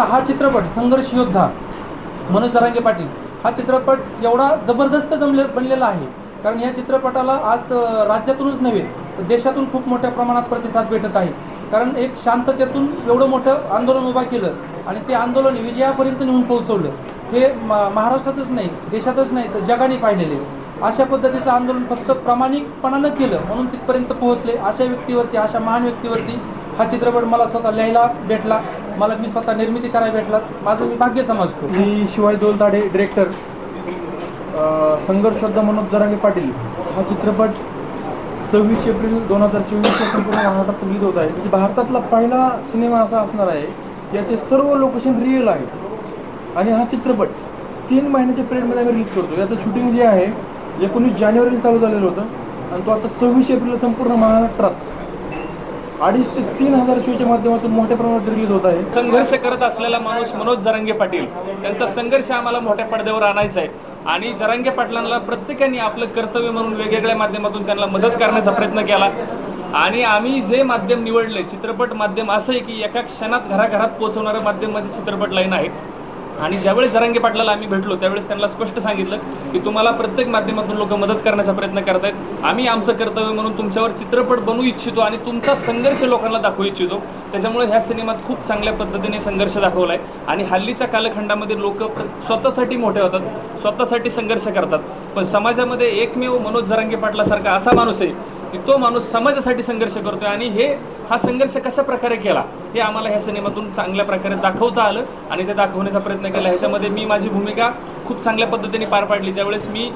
हा चित्रपट संघर्ष योद्धा मनोज जरांगे पाटील हा चित्रपट एवढा जबरदस्त जमले बनलेला आहे. कारण या चित्रपटाला आज राज्यातूनच नव्हे तर देशातून खूप मोठ्या प्रमाणात प्रतिसाद भेटत आहे. कारण एक शांततेतून एवढं मोठं आंदोलन उभा केलं आणि ते आंदोलन विजयापर्यंत नेऊन पोहोचवलं. हे महाराष्ट्रातच नाही देशातच नाही तर जगाने पाहिलेले. अशा पद्धतीचं आंदोलन फक्त प्रामाणिकपणानं केलं म्हणून तिथपर्यंत पोहोचले. अशा व्यक्तीवरती अशा महान व्यक्तीवरती हा चित्रपट मला स्वतः लिहायला भेटला. मला मी स्वतः निर्मिती करायला भेटला माझं मी भाग्य समजतो. मी शिवाय दोलताडे डिरेक्टर संघर्षोद्धा मनोज जरांगे पाटील हा चित्रपट सव्वीस एप्रिल दोन हजार चोवीसच्या संपूर्ण महाराष्ट्रात रिलीज होत आहे. म्हणजे भारतातला पहिला सिनेमा असा असणार आहे याचे सर्व लोकेशन रिअल आहेत. आणि हा चित्रपट तीन महिन्याच्या पिरियडमध्ये आम्ही रिलीज करतो. याचं शूटिंग जे आहे एकोणीस जानेवारीला चालू झालेलं होतं. आणि तो आता सव्वीस एप्रिलला संपूर्ण महाराष्ट्रात अडीच ते तीन हजार शोच्या माध्यमातून मोठ्या प्रमाणात रिलीज होत आहे. संघर्ष करत असलेला माणूस मनोज जरांगे पाटील त्यांचा संघर्ष आम्हाला मोठ्या पडद्यावर आणायचा आहे. आणि जरांगे पाटलांना प्रत्येकाने आपलं कर्तव्य म्हणून वेगवेगळ्या माध्यमातून त्यांना मदत करण्याचा प्रयत्न केला. आणि आम्ही जे माध्यम निवडले चित्रपट माध्यम असं आहे की एका क्षणात घराघरात पोहोचवणारं माध्यम म्हणजे चित्रपट लाईन आहे. आणि ज्यावेळेस जरांगे पाटलाला आम्ही भेटलो त्यावेळेस त्यांना स्पष्ट सांगितलं की तुम्हाला प्रत्येक माध्यमातून लोक मदत करण्याचा प्रयत्न करतायत. आम्ही आमचं कर्तव्य म्हणून तुमच्यावर चित्रपट बनवू इच्छितो आणि तुमचा संघर्ष लोकांना दाखवू इच्छितो. त्याच्यामुळे ह्या सिनेमात खूप चांगल्या पद्धतीने संघर्ष दाखवला आहे आणि हल्लीच्या कालखंडामध्ये लोक स्वतःसाठी मोठे होतात स्वतःसाठी संघर्ष करतात. पण समाजामध्ये एकमेव मनोज जरांगे पाटलासारखा असा माणूस आहे की तो माणूस समाजासाठी संघर्ष करतोय आणि हे हा संघर्ष कशा प्रकारे केला हे आम्हाला ह्या सिनेमातून चांगल्या प्रकारे दाखवता आलं आणि ते दाखवण्याचा प्रयत्न केला. ह्याच्यामध्ये मी माझी भूमिका खूप चांगल्या पद्धतीने पार पाडली. ज्यावेळेस मी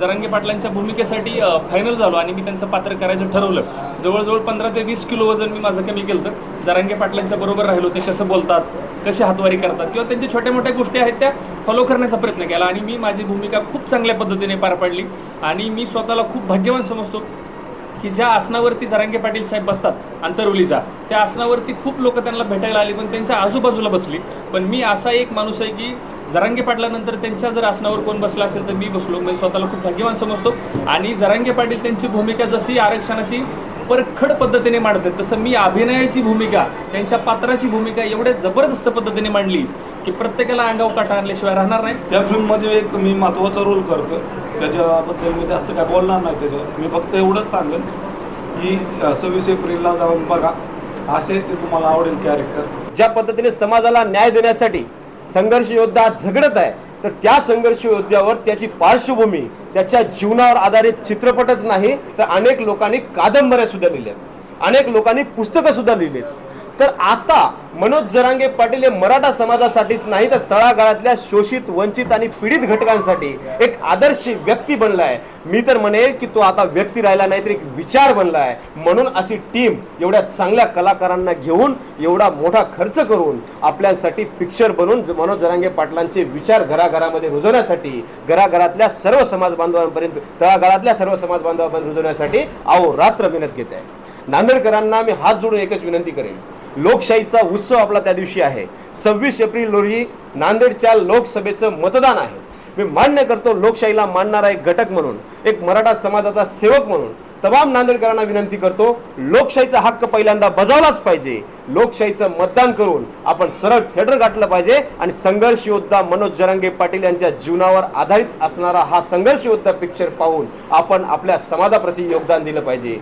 जरांगे पाटलांच्या भूमिकेसाठी फायनल झालो आणि मी त्यांचं पात्र करायचं ठरवलं. जवळजवळ पंधरा ते वीस किलो वजन मी माझं कमी केलं तर जरांगे पाटलांच्या बरोबर राहिलो. ते कसं बोलतात कशी हातवारी करतात किंवा त्यांच्या छोट्या मोठ्या गोष्टी आहेत त्या फॉलो करण्याचा प्रयत्न केला आणि मी माझी भूमिका खूप चांगल्या पद्धतीने पार पाडली. आणि मी स्वतःला खूप भाग्यवान समजतो. की ज्या आसनावरती जरांगे पाटील साहेब बसतात आंतरवलीचा त्या आसनावरती खूप लोक त्यांना भेटायला आली पण त्यांच्या आजूबाजूला बसली. पण मी असा एक माणूस आहे की जरांगे पाटलानंतर त्यांच्या जर आसनावर कोण बसला असेल तर मी बसलो. म्हणजे स्वतःला खूप भाग्यवान समजतो. आणि जरांगे पाटील त्यांची भूमिका जशी आरक्षणाची परखड पद्धतीने मांडतात तसं मी अभिनयाची भूमिका त्यांच्या पात्राची भूमिका एवढ्या जबरदस्त पद्धतीने मांडली की प्रत्येकाला अंगावर काटा आणल्याशिवाय राहणार नाही. त्या फिल्ममध्ये एक मी महत्त्वाचा रोल करतो त्याच्याबद्दल मी जास्त काय बोलणार नाही त्याच्यावर. मी फक्त एवढंच सांगेन की सव्वीस एप्रिलला जाऊन बघा. असे ते तुम्हाला आवडेल कॅरेक्टर ज्या पद्धतीने समाजाला न्याय देण्यासाठी संघर्ष योद्धा आज झगडत आहे तर त्या संघर्ष योद्ध्यावर त्याची पार्श्वभूमी त्याच्या जीवनावर आधारित चित्रपटच नाही तर अनेक लोकांनी कादंबऱ्या सुद्धा लिहिल्या अनेक लोकांनी पुस्तकं सुद्धा लिहिलीत. तर आता मनोज जरांगे पाटील हे मराठा समाजासाठीच नाही तर तळागाळातल्या शोषित वंचित आणि पीडित घटकांसाठी एक आदर्श व्यक्ती बनला आहे. मी तर म्हणेल की तो आता व्यक्ती राहिला नाही तर एक विचार बनला आहे. म्हणून अशी टीम एवढ्या चांगल्या कलाकारांना घेऊन एवढा मोठा खर्च करून आपल्यासाठी पिक्चर बनवून ज- मनोज जरांगे पाटलांचे विचार घराघरामध्ये रुजवण्यासाठी घराघरातल्या सर्व समाज बांधवांपर्यंत तळागाळातल्या सर्व समाज बांधवांपर्यंत रुजवण्यासाठी अहो रात्र मेहनत घेत आहे. नांदेडकरांना मी हात जोडून एकच विनंती करेन. लोकशाहीचा उत्सव आपला त्या दिवशी आहे. सव्वीस एप्रिल रोजी नांदेडच्या लोकसभेचं मतदान आहे. मी मान्य करतो लोकशाहीला मानणारा एक घटक म्हणून एक मराठा समाजाचा सेवक म्हणून तमाम नांदेडकरांना विनंती करतो लोकशाहीचा हक्क पहिल्यांदा बजावलाच पाहिजे. लोकशाहीचं मतदान करून आपण सरळ थिएटर गाठलं पाहिजे आणि संघर्ष योद्धा मनोज जरांगे पाटील यांच्या जीवनावर आधारित असणारा हा संघर्ष योद्धा पिक्चर पाहून आपण आपल्या समाजाप्रती योगदान दिलं पाहिजे.